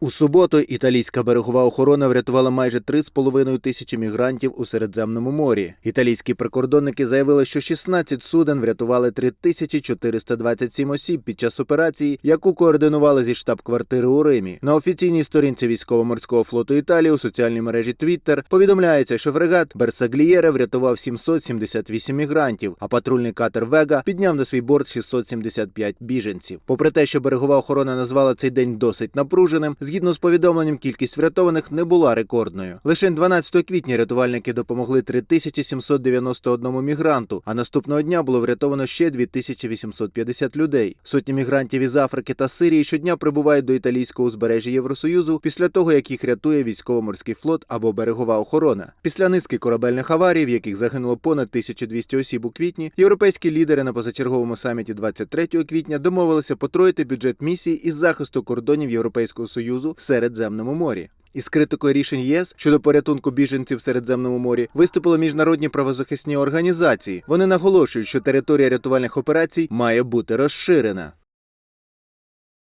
У суботу італійська берегова охорона врятувала майже 3,5 тисячі мігрантів у Середземному морі. Італійські прикордонники заявили, що 16 суден врятували 3427 осіб під час операції, яку координували зі штаб-квартири у Римі. На офіційній сторінці військово-морського флоту Італії у соціальній мережі Twitter повідомляється, що фрегат Берсаглієре врятував 778 мігрантів, а патрульний катер Вега підняв на свій борт 675 біженців. Попри те, що берегова охорона назвала цей день досить напруженим, згідно з повідомленням, кількість врятованих не була рекордною. Лише 12 квітня рятувальники допомогли 3791 мігранту, а наступного дня було врятовано ще 2850 людей. Сотні мігрантів із Африки та Сирії щодня прибувають до італійського узбережжя Євросоюзу після того, як їх рятує військово-морський флот або берегова охорона. Після низки корабельних аварій, в яких загинуло понад 1200 осіб у квітні, європейські лідери на позачерговому саміті 23 квітня домовилися потроїти бюджет місії із захисту кордонів Європейського союзу в Середземному морі. Із критикою рішень ЄС щодо порятунку біженців в Середземному морі виступили міжнародні правозахисні організації. Вони наголошують, що територія рятувальних операцій має бути розширена.